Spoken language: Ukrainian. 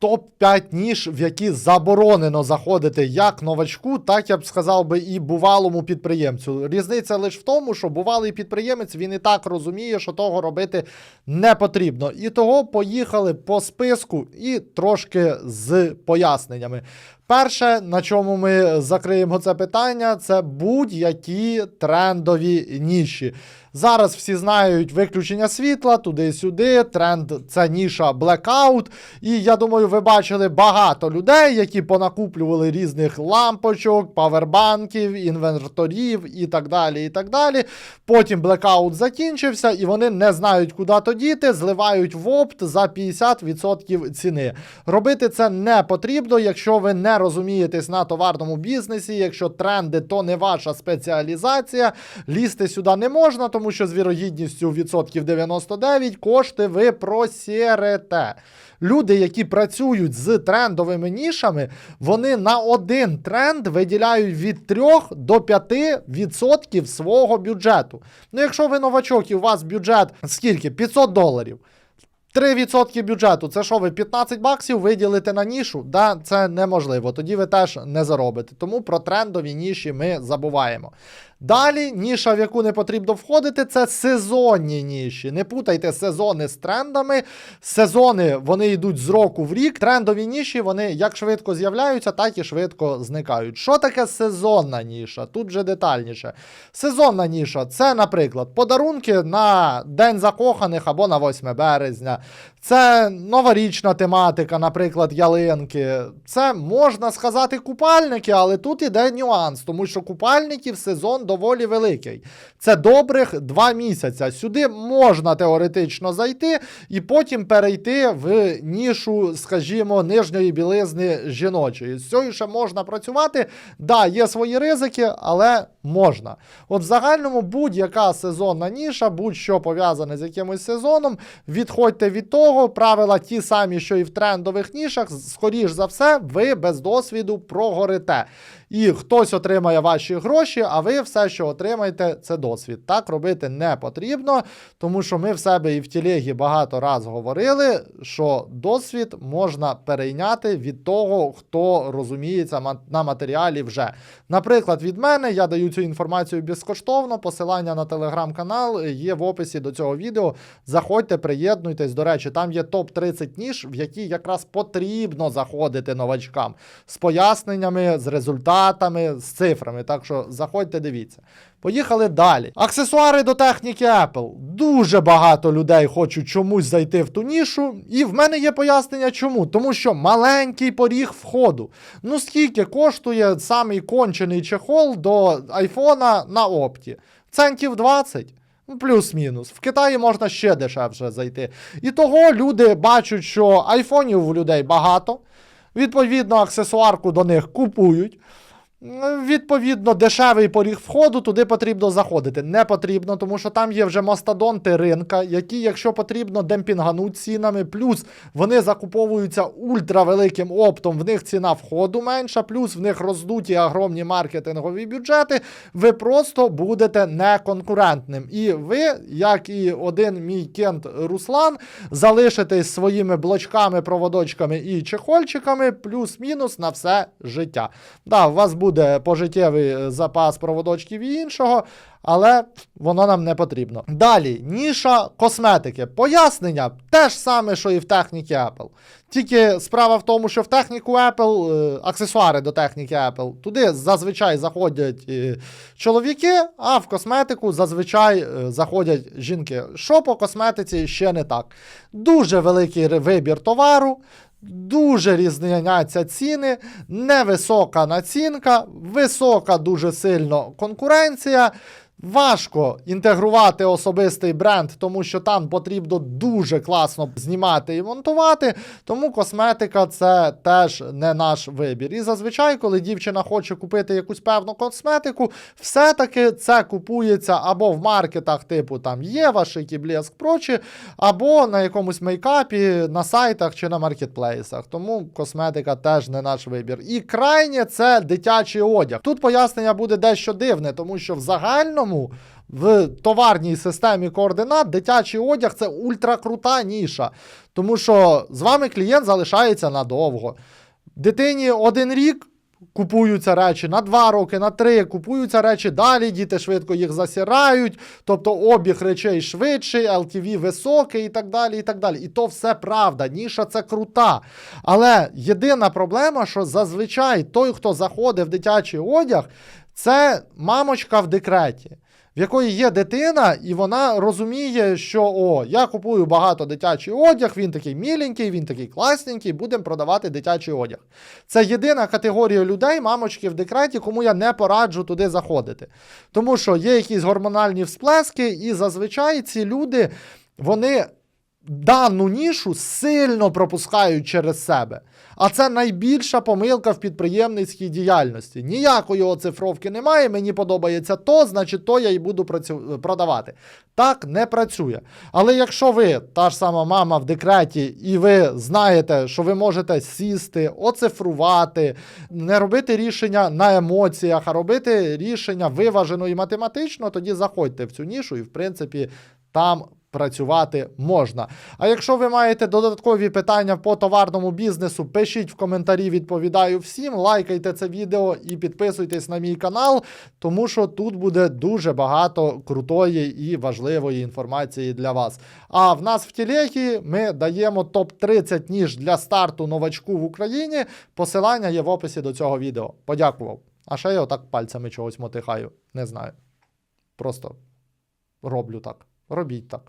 топ-5 ніж, в які заборонено заходити як новачку, так я б сказав би і бувалому підприємцю. Різниця лише в тому, що бувалий підприємець він і так розуміє, що того робити не потрібно. І того поїхали по списку і трошки з поясненнями. Перше, на чому ми закриємо це питання, це будь-які трендові ніші. Зараз всі знають виключення світла туди-сюди. Тренд це ніша Blackout. І я думаю, ви бачили багато людей, які понакуплювали різних лампочок, павербанків, інвенторів і так далі. і так далі. Потім Blackout закінчився, і вони не знають, куди то діти, зливають в опт за 50% ціни. Робити це не потрібно, якщо ви не розумієтесь на товарному бізнесі, якщо тренди то не ваша спеціалізація, лізти сюди не можна, тому що з вірогідністю відсотків 99 кошти ви просірете. Люди, які працюють з трендовими нішами, вони на один тренд виділяють від 3 до 5% свого бюджету. Ну, якщо ви новачок і у вас бюджет скільки? 500 доларів. 3% бюджету, це що ви 15 баксів виділите на нішу? Да, це неможливо. Тоді ви теж не заробите. Тому про трендові ніші ми забуваємо. Далі ніша, в яку не потрібно входити, це сезонні ніші. Не путайте сезони з трендами. Сезони вони йдуть з року в рік. Трендові ніші вони як швидко з'являються, так і швидко зникають. Що таке сезонна ніша? Тут вже детальніше. Сезонна ніша це, наприклад, подарунки на День закоханих або на 8 березня. Це новорічна тематика, наприклад, ялинки. Це можна сказати купальники, але тут іде нюанс, тому що купальників сезон доволі великий. Це добрих два місяця. Сюди можна теоретично зайти і потім перейти в нішу, скажімо, нижньої білизни жіночої. З цією ще можна працювати. Да, є свої ризики, але можна. От в загальному будь-яка сезонна ніша, будь-що пов'язане з якимось сезоном, відходьте від того, правила ті самі, що і в трендових нішах, скоріш за все, ви без досвіду прогорите. І хтось отримає ваші гроші, а ви все, що отримаєте, це досвід. Так робити не потрібно, тому що ми в себе і в тілегі багато раз говорили, що досвід можна перейняти від того, хто розуміється на матеріалі вже. Наприклад, від мене я даю цю інформацію безкоштовно. Посилання на телеграм-канал є в описі до цього відео. Заходьте, приєднуйтесь. До речі, там є топ-30 ніж, в які якраз потрібно заходити новачкам з поясненнями, з результатами, з цифрами. Так що заходьте, дивіться. Поїхали далі. Аксесуари до техніки Apple. Дуже багато людей хочуть чомусь зайти в ту нішу, і в мене є пояснення чому. Тому що маленький поріг входу. Ну скільки коштує самий кончений чехол до айфона на опті? Центів 20? Ну, Плюс-мінус. В Китаї можна ще дешевше зайти. І того люди бачать, що айфонів у людей багато. Відповідно, аксесуарку до них купують. М, Відповідно, дешевий поріг входу, туди потрібно заходити. Не потрібно, тому що там є вже мастодонти ринка, які, якщо потрібно, демпінгануть цінами. Плюс вони закуповуються ультравеликим оптом, в них ціна входу менша, плюс в них роздуті огромні маркетингові бюджети. Ви просто будете неконкурентним. І ви, як і один мій кент Руслан, залишитесь своїми блочками, проводочками і чехольчиками, плюс-мінус на все життя. Да, у вас буде пожиттєвий е, запас проводочків і іншого, але воно нам не потрібно. Далі, ніша косметики. Пояснення те ж саме, що і в техніці Apple. Тільки справа в тому, що в техніку Apple, е, аксесуари до техніки Apple, туди зазвичай заходять е, чоловіки, а в косметику зазвичай заходять жінки. Що по косметиці ще не так. Дуже великий вибір товару. Дуже різняться ціни, невисока націнка, висока дуже сильно конкуренція. Важко інтегрувати особистий бренд, тому що там потрібно дуже класно знімати і монтувати. Тому косметика це теж не наш вибір. І зазвичай, коли дівчина хоче купити якусь певну косметику, все-таки це купується або в маркетах, типу там Єва, Шикі, Блеск, прочі, або на якомусь мейкапі, на сайтах чи на маркетплейсах. Тому косметика теж не наш вибір. І крайнє це дитячий одяг. Тут пояснення буде дещо дивне, тому що в загальному цілому в товарній системі координат дитячий одяг це ультракрута ніша. Тому що з вами клієнт залишається надовго. Дитині один рік. Купуються речі на два роки, на три, купуються речі далі, діти швидко їх засирають, тобто обіг речей швидший, LTV високий і так далі. І так далі. І то все правда, ніша це крута. Але єдина проблема, що зазвичай той, хто заходить в дитячий одяг, це мамочка в декреті. В якої є дитина, і вона розуміє, що о, я купую багато дитячий одяг, він такий міленький, він такий класненький, будемо продавати дитячий одяг. Це єдина категорія людей, мамочки в декреті, кому я не пораджу туди заходити. Тому що є якісь гормональні всплески, і зазвичай ці люди, вони дану нішу сильно пропускають через себе. А це найбільша помилка в підприємницькій діяльності. Ніякої оцифровки немає. Мені подобається то, значить, то я і буду працю... продавати. Так не працює. Але якщо ви та ж сама мама в декреті, і ви знаєте, що ви можете сісти, оцифрувати, не робити рішення на емоціях, а робити рішення виважено і математично, тоді заходьте в цю нішу і, в принципі, там працювати можна. А якщо ви маєте додаткові питання по товарному бізнесу, пишіть в коментарі, відповідаю всім. Лайкайте це відео і підписуйтесь на мій канал, тому що тут буде дуже багато крутої і важливої інформації для вас. А в нас в телегі ми даємо топ-30 ніж для старту новачку в Україні. Посилання є в описі до цього відео. Подякував. А ще я отак пальцями чогось мотихаю. Не знаю. Просто роблю так. Робіть так.